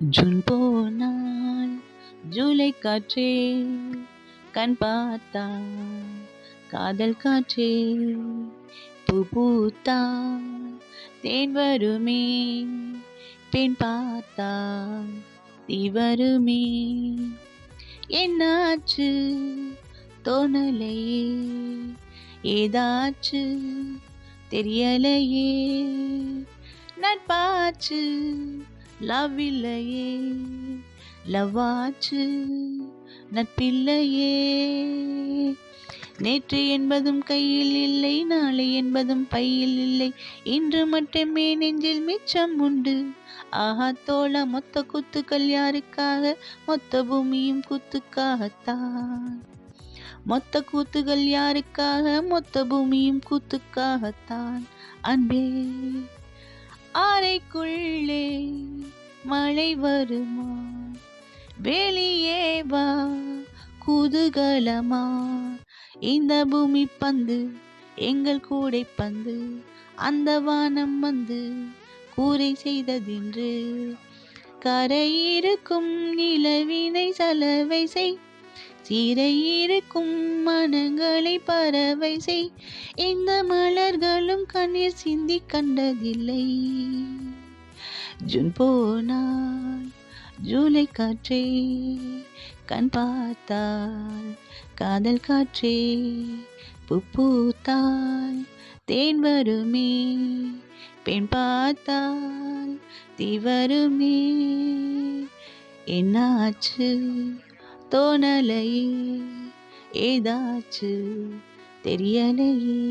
June போனால் ஜூலை காற்றே கண் பார்த்தா காதல் காற்றே பூ பூத்தா தேன் வருமே பெண் பார்த்தா தீ வருமே. என்னாச்சு தோணலையே ஏதாச்சு தெரியலையே நட்பாச்சு லவ் இல்லையே லவ்வாச்சு நட்பில்லையே. நேற்று என்பதும் கையில் இல்லை நாளை என்பதும் பையில் இல்லை. இன்று மட்டுமே நெஞ்சில் மிச்சம் உண்டு. ஆஹா தோழ மொத்த குத்துக்கள் யாருக்காக? மொத்த பூமியும் குத்துக்காகத்தான். மொத்த கூத்துகள் யாருக்காக? மொத்த பூமியும் கூத்துக்காகத்தான். அன்பே ஆரைக்குள்ளே மழை வருமா? வெளியே வா குதூகலமா? இந்த பூமி பந்து எங்கள் கூடை பந்து அந்த வானம் வந்து கூரை செய்ததின்று. கரையிருக்கும் நிலவினை சலவை செய் சிறையிருக்கும் மனங்களை பறவை செய். இந்த மலர்களும் கண்ணீர் சிந்தி கண்டதில்லை. ஜூன் போனால் ஜூலை காற்றே கண் பார்த்தால் காதல் காற்றே பூ பூத்தால் தேன் வருமே பெண் பார்த்தால் தீ வருமே. என்னாச்சு தோணலையே ஏதாச்சு தெரியலையே.